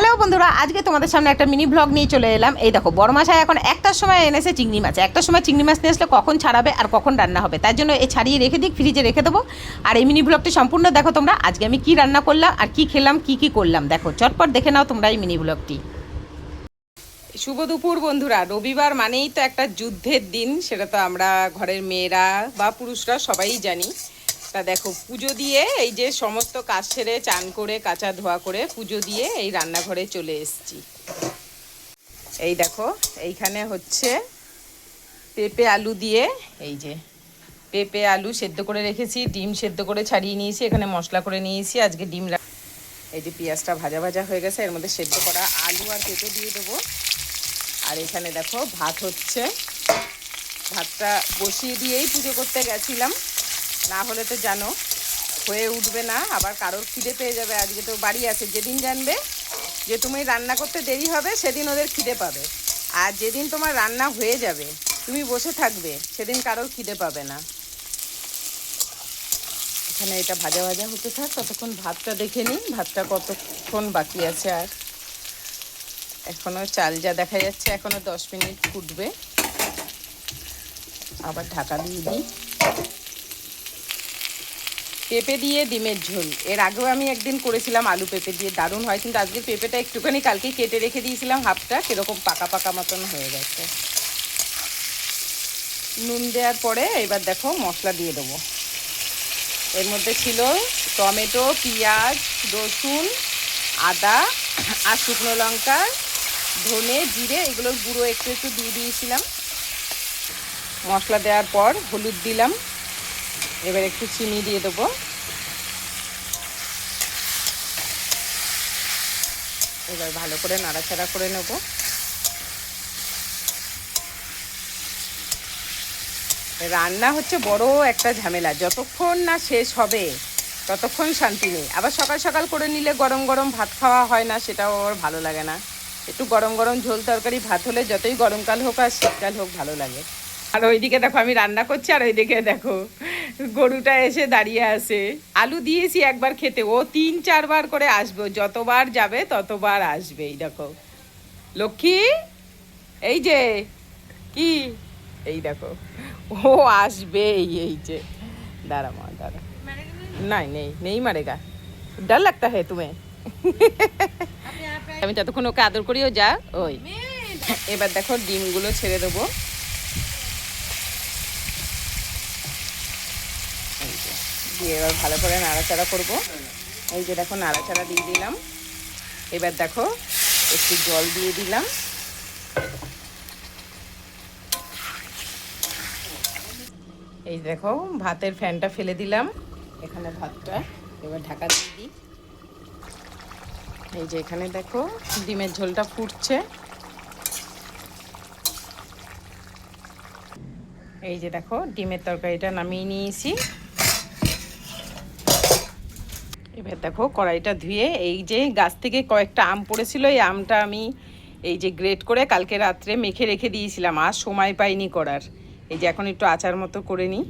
Hello বন্ধুরা, আজকে তোমাদের সামনে একটা মিনি ব্লগ নিয়ে চলে এলাম। এই দেখো বড় মাছায় এখন একটার সময় এনেছে চিংড়ি মাছ। একটার সময় চিংড়ি মাছ নিয়ে আসলে কখন ছাড়াবে আর কখন রান্না হবে? তার জন্য এই ছাড়িয়ে রেখে দিই ফ্রিজে রেখে দেবো। আর এই মিনি ব্লগটি সম্পূর্ণ দেখো তোমরা, আজকে আমি কি রান্না করলাম আর কি খেলাম, কি কি করলাম। দেখো, চটপট দেখে নাও তোমরা এই মিনি ব্লগটি শুভ দুপুর বন্ধুরা, রবিবার মানেই তো একটা যুদ্ধের দিন, সেটা তো আমরা ঘরের মেয়েরা বা পুরুষরা সবাই জানি। তা দেখো, পুজো দিয়ে এই যে সমস্ত কাজ সেরে চান করে, কাঁচা ধোয়া করে পুজো দিয়ে এই রান্নাঘরে চলে এসেছি। এই দেখো, এইখানে হচ্ছে পেঁপে আলু দিয়ে, এই যে পেঁপে আলু সেদ্ধ করে রেখেছি, ডিম সেদ্ধ করে ছাড়িয়ে নিয়েছি, এখানে মশলা করে নিয়েছি, আজকে ডিম এই যে পেঁয়াজটা ভাজা ভাজা হয়ে গেছে, এর মধ্যে সেদ্ধ করা আলু আর পেঁপে দিয়ে দেবো। আর এখানে দেখো, ভাত হচ্ছে, ভাতটা বসিয়ে দিয়েই পুজো করতে গেছিলাম। না হলে তো জানো, হয়ে উঠবে না, আবার কারোর খিদে পেয়ে যাবে। আজকে তো বাড়ি আছে, যেদিন জানবে যে তুমি রান্না করতে দেরি হবে, সেদিন ওদের খিদে পাবে। আর যেদিন তোমার রান্না হয়ে যাবে, তুমি বসে থাকবে, সেদিন কারোর খিদে পাবে না। এখানে এটা ভাজা ভাজা হতে থাক, ততক্ষণ ভাতটা দেখে নিই, ভাতটা কতক্ষণ বাকি আছে আর। এখনও চাল যা দেখা যাচ্ছে, এখনও দশ মিনিট ফুটবে। আবার ঢাকা দিয়ে দিই। পেঁপে দিয়ে ডিমের ঝোল। এর আগেও আমি একদিন করেছিলাম আলু পেঁপে দিয়ে, দারুণ হয়। কিন্তু আজকে পেঁপেটা একটুখানি কালকে কেটে রেখে দিয়েছিলাম হাফটা কীরকম পাকা পাকা মতন হয়ে গেছে। নুন দেওয়ার পরে এবার দেখো মশলা দিয়ে দেবো। এর মধ্যে ছিল টমেটো, পেঁয়াজ, রসুন, আদা আর শুকনো লঙ্কা, ধনে, জিরে, এগুলোর গুঁড়ো একটু একটু দিয়ে দিয়েছিলাম। মশলা দেওয়ার পর হলুদ দিলাম। এবার একটু চিনি দিয়ে দেবো। এবার ভালো করে নাড়াচাড়া করে নেব। রান্না হচ্ছে বড় একটা ঝামেলা। যতক্ষণ না শেষ হবে, ততক্ষণ শান্তি নেই। আবার সকাল সকাল করে নিলে গরম গরম ভাত খাওয়া হয় না, সেটাও আমার ভালো লাগে না। একটু গরম গরম ঝোল তরকারি ভাত হলে যতই গরমকাল হোক আর শীতকাল হোক ভালো লাগে। আর ওইদিকে দেখো আমি রান্না করছি আর ওইদিকে দেখো গরুটা এসে দাঁড়িয়ে আছে। আলু দিয়েছি একবার খেতে ও তিন চারবার করে আসবে যতবার যাবে ততবার আসবে এই দেখো। লক্ষ্মী এই যে কি? এই দেখো ও আসবে এই এই যে। দাঁড়া মা দাঁড়া। নাই নেই নেই মারেগা। ডর লাগতা হে তুমি? আমি ততক্ষণ ওকে আদর করিও যা ওই। এবার দেখো ডিমগুলো ছেড়ে দেবো এই যে, দিয়ে এবার ভালো করে নাড়াচাড়া করব। এই যে দেখো, নাড়াচাড়া দিয়ে দিলাম। এবার দেখো, একটু জল দিয়ে দিলাম। এই দেখো, ভাতের ফ্যানটা ফেলে দিলাম। এখানে ভাতটা, এবার ঢাকা দিয়ে দিই। এই যে এখানে দেখো, ডিমের ঝোলটা ফুটছে। এই যে দেখো, ডিমের তরকারিটা নামিয়ে নিয়েছি। এবার দেখো, কড়াইটা ধুয়ে এই যে গাছ থেকে কয়েকটা আম পড়েছিল, এই আমটা আমি এই যে গ্রেট করে কালকে রাত্রে মেখে রেখে দিয়েছিলাম, আর সময় পাইনি করার। এই যে এখন একটু আচার মতো করে নিই।